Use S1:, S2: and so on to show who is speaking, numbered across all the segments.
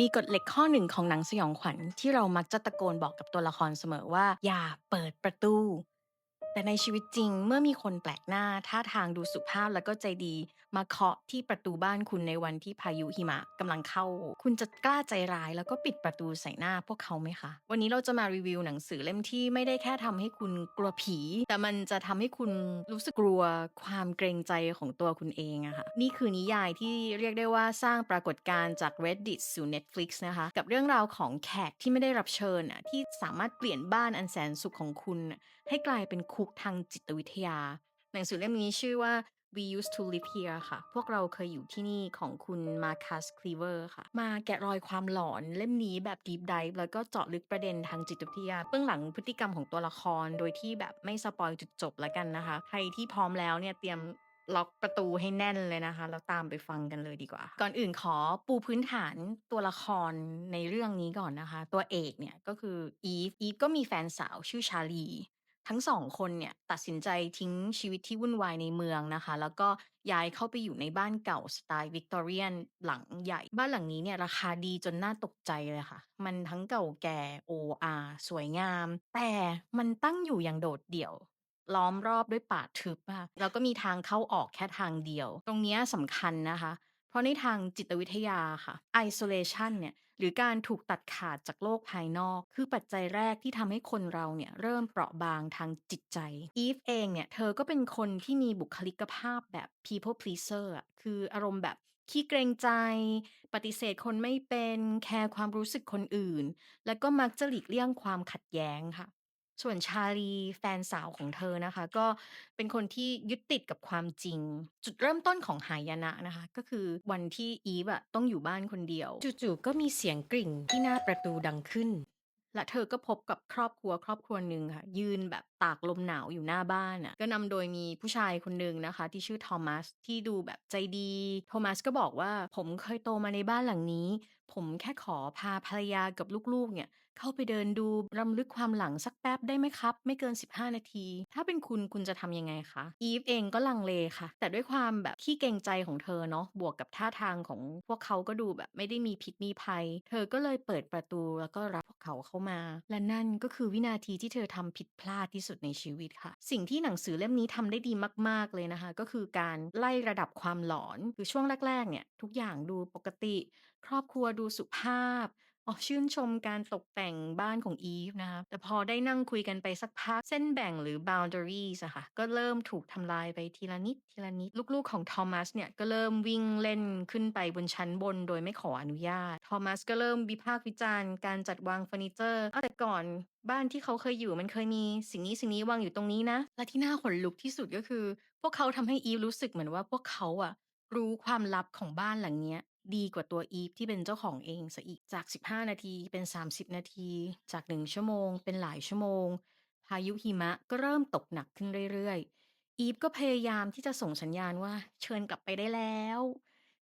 S1: มีกฎเหล็กข้อหนึ่งของหนังสยองขวัญที่เรามักจะตะโกนบอกกับตัวละครเสมอว่า อย่าเปิดประตู แต่ในชีวิตจริงเมื่อมีคนแปลกหน้าท่าทางดูสุภาพแล้วก็ใจดี มาเคาะที่ประตูบ้านคุณในวันที่พายุหิมะกำลังเข้า คุณจะกล้าใจร้ายแล้วก็ปิดประตูใส่หน้าพวกเขาไหมคะ วันนี้เราจะมารีวิวหนังสือเล่มที่ไม่ได้แค่ทำให้คุณกลัวผี แต่มันจะทำให้คุณรู้สึกกลัวความเกรงใจของตัวคุณเองอะค่ะนี่คือนิยายที่เรียกได้ว่าสร้างปรากฏการณ์จาก Reddit สู่ Netflix นะคะกับเรื่องราวของแขกที่ไม่ได้รับเชิญอะที่สามารถเปลี่ยนบ้านอันแสนสุขของคุณให้กลายเป็นคุกทางจิตวิทยา หนังสือเล่มนี้ชื่อว่า We used to live here ค่ะ พวกเราเคยอยู่ที่นี่ของคุณมาคัสคลีเวอร์ค่ะ มาแกะรอยความหลอนเล่มนี้แบบ deep dive แล้วก็เจาะลึกประเด็นทางจิตวิทยา เบื้องหลังพฤติกรรมของตัวละครโดยที่แบบไม่สปอยจุดจบแล้วกันนะคะ ใครที่พร้อมแล้วเนี่ยเตรียมล็อกประตูให้แน่นเลยนะคะ แล้วตามไปฟังกันเลยดีกว่า ก่อนอื่นขอปูพื้นฐานตัวละครในเรื่องนี้ก่อนนะคะ ตัวเอกเนี่ยก็คืออีฟ อีฟก็มีแฟนสาวชื่อชาลี ทั้งสองคนเนี่ยตัดสินใจทิ้งชีวิตที่วุ่นวายในเมืองนะคะ แล้วก็ย้ายเข้าไปอยู่ในบ้านเก่าสไตล์วิกตอเรียนหลังใหญ่ บ้านหลังนี้เนี่ยราคาดีจนน่าตกใจเลยค่ะ มันทั้งเก่าแก่โออาสวยงาม แต่มันตั้งอยู่อย่างโดดเดี่ยว ล้อมรอบด้วยป่าทึบอะแล้วก็มีทางเข้าออกแค่ทางเดียว ตรงเนี้ยสำคัญนะคะ เพราะในทางจิตวิทยาค่ะ isolation เนี่ยหรือการถูกตัดขาดจากโลกภายนอก คือปัจจัยแรกที่ทำให้คนเราเนี่ยเริ่มเปราะบางทางจิตใจ อีฟเองเนี่ยเธอก็เป็นคนที่มีบุคลิกภาพแบบ people pleaser อะคืออารมณ์แบบขี้เกรงใจ ปฏิเสธคนไม่เป็น แคร์ความรู้สึกคนอื่น แล้วก็มักจะหลีกเลี่ยงความขัดแย้งค่ะ ส่วนชาลีแฟนสาวของเธอนะคะ ก็เป็นคนที่ยึดติดกับความจริง จุดเริ่มต้นของหายนะนะคะ ก็คือวันที่อีฟอะต้องอยู่บ้านคนเดียว จู่ๆก็มีเสียงกริ่งที่หน้าประตูดังขึ้น และเธอก็พบกับครอบครัวครอบครัวหนึ่งค่ะ ยืนแบบตากลมหนาวอยู่หน้าบ้านอะก็นำโดยมีผู้ชายคนหนึ่งนะคะ ที่ชื่อทอมัสที่ดูแบบใจดีโทมัสก็บอกว่าผมเคยโตมาในบ้านหลังนี้ ผมแค่ขอพาภรรยากับลูกๆเนี่ย เข้าไปเดินดู รำลึกความหลังสักแป๊บได้ไหมครับ ไม่เกิน 15 นาที ถ้าเป็นคุณคุณจะทำยังไงคะ อีฟเองก็ลังเลค่ะ แต่ด้วยความแบบขี้เกรงใจของเธอเนาะ บวกกับท่าทางของพวกเขาก็ดูแบบไม่ได้มีพิษมีภัย เธอก็เลยเปิดประตูแล้วก็รับพวกเขาเข้ามา และนั่นก็คือวินาทีที่เธอทำผิดพลาดที่สุดในชีวิตค่ะ สิ่งที่หนังสือเล่มนี้ทำได้ดีมาก ๆเลยนะคะ ก็คือการไล่ระดับความหลอน คือช่วงแรกๆเนี่ยทุกอย่างดูปกติ ครอบครัวดูสุภาพ อ๋อ ชื่นชมการตกแต่งบ้านของอีฟนะคะ แต่พอได้นั่งคุยกันไปสักพัก เส้นแบ่งหรือ boundaries อะค่ะ ก็เริ่มถูกทำลายไปทีละนิดทีละนิด ลูกๆของทอมัสเนี่ย ก็เริ่มวิ่งเล่นขึ้นไปบนชั้นบนโดยไม่ขออนุญาต ทอมัสก็เริ่มวิพากษ์วิจารณ์การจัดวางเฟอร์นิเจอร์อ้าแต่ก่อนบ้านที่เขาเคยอยู่มันเคยมีสิ่งนี้สิ่งนี้วางอยู่ตรงนี้นะ และที่น่าขนลุกที่สุดก็คือ พวกเขาทำให้อีฟรู้สึกเหมือนว่าพวกเขาอะรู้ความลับของบ้านหลังเนี้ย ดีกว่าตัวอีฟที่เป็นเจ้าของเองซะอีก จาก 15 นาทีเป็น 30 นาที จาก 1 ชั่วโมง เป็นหลายชั่วโมง พายุหิมะก็เริ่มตกหนักขึ้นเรื่อยๆ อีฟก็พยายามที่จะส่งสัญญาณว่าเชิญกลับไปได้แล้ว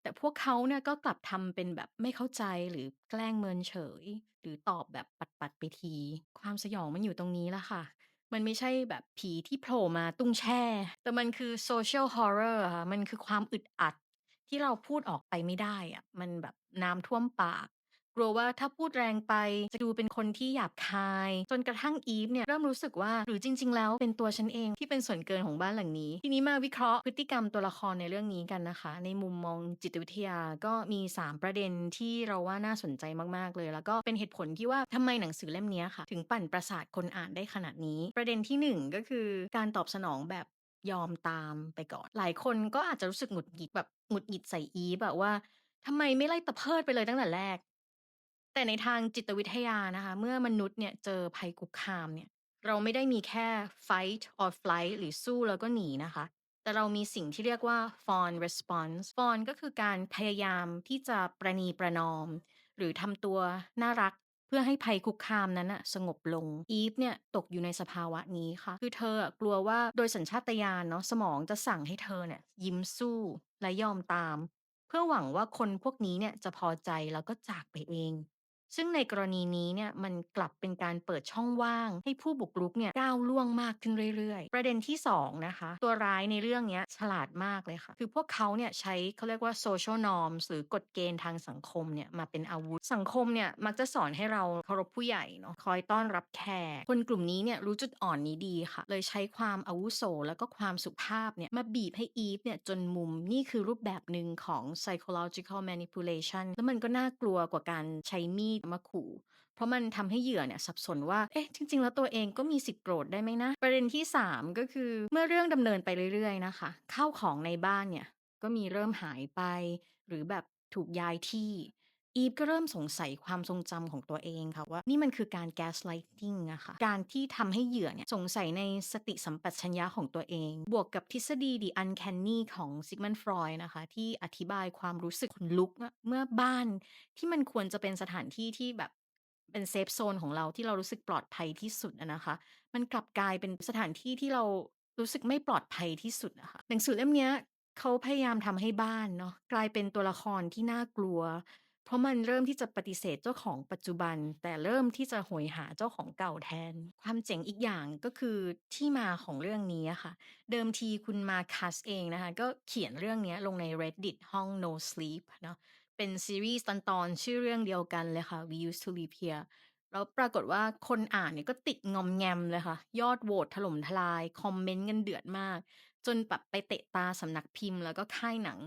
S1: แต่พวกเขาเนี่ยก็กลับทำเป็นแบบไม่เข้าใจหรือแกล้งเมินเฉย หรือตอบแบบปัดๆไปที ความสยองมันอยู่ตรงนี้ละค่ะมันไม่ใช่แบบผีที่โผล่มาตุ้งแช่ แต่มันคือ social horror อะค่ะ มันคือความอึดอัด ที่เราพูดออกไปไม่ได้อะมันแบบน้ำท่วมปาก กลัวว่าถ้าพูดแรงไปจะดูเป็นคนที่หยาบคาย จนกระทั่งอีฟเนี่ยเริ่มรู้สึกว่าหรือจริง ๆ แล้วเป็นตัวฉันเองที่เป็นส่วนเกินของบ้านหลังนี้ ทีนี้มาวิเคราะห์พฤติกรรมตัวละครในเรื่องนี้กันนะคะ ในมุมมองจิตวิทยาก็มี 3 ประเด็นที่เราว่าน่าสนใจมากๆเลย แล้วก็เป็นเหตุผลที่ว่าทำไมหนังสือเล่มนี้ค่ะ ถึงปั่นประสาทคนอ่านได้ขนาดนี้ ประเด็นที่ 1 ก็คือการตอบสนองแบบ ยอมตามไปก่อน หลายคนก็อาจจะรู้สึกหงุดหงิดแบบหงุดหงิดใส่อีฟแบบว่าทำไมไม่ไล่ตะเพิดไปเลยตั้งแต่แรก แต่ในทางจิตวิทยานะคะ เมื่อมนุษย์เนี่ยเจอภัยคุกคามเนี่ย เราไม่ได้มีแค่ fight or flight หรือสู้แล้วก็หนีนะคะ แต่เรามีสิ่งที่เรียกว่า fawn response fawn ก็คือการพยายามที่จะประนีประนอม หรือทำตัวน่ารัก เพื่อให้ภัยคุกคามนั้นอะสงบลง อีฟเนี่ยตกอยู่ในสภาวะนี้ค่ะ คือเธออะกลัวว่าโดยสัญชาตญาณเนาะสมองจะสั่งให้เธอเนี่ยยิ้มสู้และยอมตาม เพื่อหวังว่าคนพวกนี้เนี่ยจะพอใจแล้วก็จากไปเอง ซึ่งในกรณีนี้เนี่ยมันกลับเป็นการเปิดช่องว่าง ให้ผู้บุกรุกเนี่ยก้าวล่วงมากขึ้นเรื่อยๆ ประเด็นที่สองนะคะ ตัวร้ายในเรื่องนี้ฉลาดมากเลยค่ะ คือพวกเขาเนี่ยใช้เขาเรียกว่า social norms หรือกฎเกณฑ์ทางสังคมเนี่ยมาเป็นอาวุธ สังคมเนี่ยมักจะสอนให้เราเคารพผู้ใหญ่เนาะคอยต้อนรับแขกคนกลุ่มนี้เนี่ยรู้จุดอ่อนนี้ดีค่ะ เลยใช้ความอาวุโสแล้วก็ความสุภาพเนี่ยมาบีบให้อีฟเนี่ยจนมุมนี่คือรูปแบบหนึ่งของ psychological manipulation แล้วมันก็น่ากลัวกว่าการใช้มีดมาขู่ เพราะมันทำให้เหยื่อเนี่ยสับสนว่า เอ๊ะ จริง ๆ แล้วตัวเองก็มีสิทธิ์โกรธได้ไหมนะ ประเด็นที่ 3 ก็คือเมื่อเรื่องดำเนินไปเรื่อยๆนะคะข้าวของในบ้านเนี่ยก็มีเริ่มหายไป หรือแบบถูกย้ายที่ อีฟก็เริ่มสงสัยความทรงจำของตัวเองค่ะว่า นี่มันคือการ gaslighting อะค่ะ การที่ทำให้เหยื่อเนี่ยสงสัยในสติสัมปชัญญะของตัวเอง บวกกับทฤษฎี the uncanny ของ Sigmund Freud นะคะ ที่อธิบายความรู้สึกขนลุกอะเมื่อบ้านที่มันควรจะเป็นสถานที่ที่แบบเป็นเซฟโซนของเราที่เรารู้สึกปลอดภัยที่สุดอะนะคะ มันกลับกลายเป็นสถานที่ที่เรารู้สึกไม่ปลอดภัยที่สุดอะคะหนังสือเล่มเนี้ยเขาพยายามทำให้บ้านเนาะกลายเป็นตัวละครที่น่ากลัว เพราะมันเริ่มที่จะปฏิเสธเจ้าของปัจจุบัน แต่เริ่มที่จะโหยหาเจ้าของเก่าแทน ความเจ๋งอีกอย่างก็คือที่มาของเรื่องนี้ค่ะ เดิมทีคุณมาคัสเองนะคะ ก็เขียนเรื่องนี้ลงใน Reddit ห้อง No Sleep เนาะเป็นซีรีส์ตอนๆชื่อเรื่องเดียวกันเลยค่ะ We Used to Live Here แล้วปรากฏว่าคนอ่านเนี่ยก็ติดงอมแงมเลยค่ะ ยอดโหวตถล่มทลาย คอมเมนต์กันเดือดมาก จนแบบไปเตะตาสำนักพิมพ์แล้วก็ค่ายหนัง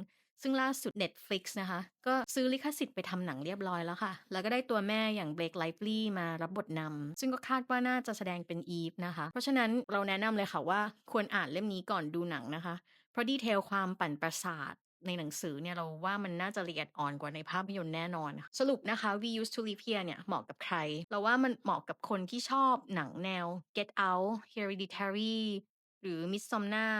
S1: ซึ่งล่าสุด Netflix นะคะ ก็ซื้อลิขสิทธิ์ไปทำหนังเรียบร้อยแล้วค่ะ แล้วก็ได้ตัวแม่อย่างเบ k ไลฟ์ลีย์มารับบทนำซึ่งก็คาดว่าน่าจะแสดงเป็นอีฟนะคะ เพราะฉะนั้นเราแนะนำเลยค่ะว่าควรอ่านเล่มนี้ก่อนดูหนังนะคะ เพราะดีเทลความปั่นประสาทในหนังสือเนี่ยเราว่ามันน่าจะละเอียดอ่อนกว่าในภาพยนตร์แน่นอน สรุปนะคะ We Used to Live Here เนี่ยเหมาะกับใคร เราว่ามันเหมาะกับคนที่ชอบหนังแนว Get Out Hereditary หรือ Midsommar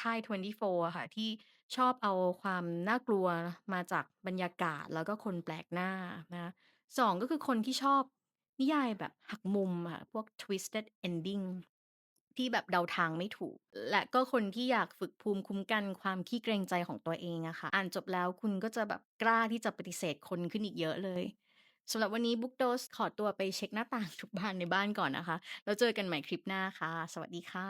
S1: ค่าย 24ค่ะที่ ชอบเอาความน่ากลัวมาจากบรรยากาศ แล้วก็คนแปลกหน้านะสองก็คือคนที่ชอบนิยายแบบหักมุมอะค่ะ พวก twisted ending ที่แบบเดาทางไม่ถูก และก็คนที่อยากฝึกภูมิคุ้มกันความขี้เกรงใจของตัวเองอะค่ะ อ่านจบแล้วคุณก็จะแบบกล้าที่จะปฏิเสธคนขึ้นอีกเยอะเลย สำหรับวันนี้ Book Dose ขอตัวไปเช็คหน้าต่างทุกบานในบ้านก่อนนะคะ แล้วเจอกันใหม่คลิปหน้าค่ะ สวัสดีค่ะ